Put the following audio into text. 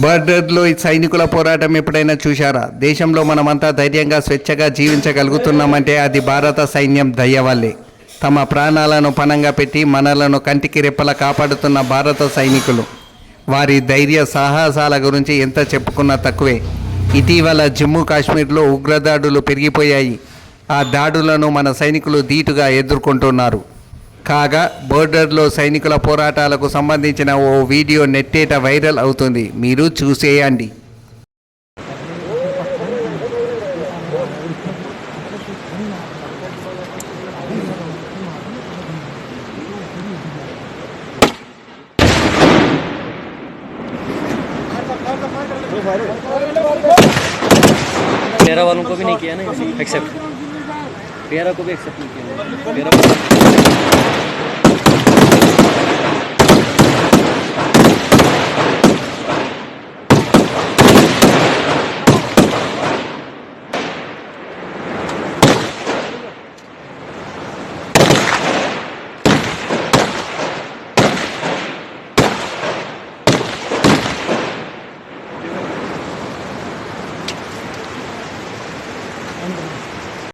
బార్డర్లో ఈ సైనికుల పోరాటం ఎప్పుడైనా చూశారా? దేశంలో మనమంతా ధైర్యంగా స్వేచ్ఛగా జీవించగలుగుతున్నామంటే అది భారత సైన్యం దయ్యవల్లే. వల్లే తమ ప్రాణాలను పణంగా పెట్టి మనలను కంటికి రెప్పల కాపాడుతున్న భారత సైనికులు. వారి ధైర్య సాహసాల గురించి ఎంత చెప్పుకున్నా తక్కువే. ఇటీవల జమ్మూ కాశ్మీర్లో ఉగ్రదాడులు పెరిగిపోయాయి. ఆ దాడులను మన సైనికులు ధీటుగా ఎదుర్కొంటున్నారు. కాగా బోర్డర్లో సైనికుల పోరాటాలకు సంబంధించిన ఓ వీడియో నెట్టేట వైరల్ అవుతుంది మీరు చూసేయండి तेरह वालों को भी नहीं किया ना एक्सेप्ट तेरह को भी एक्सेप्ट नहीं किया तेरह end the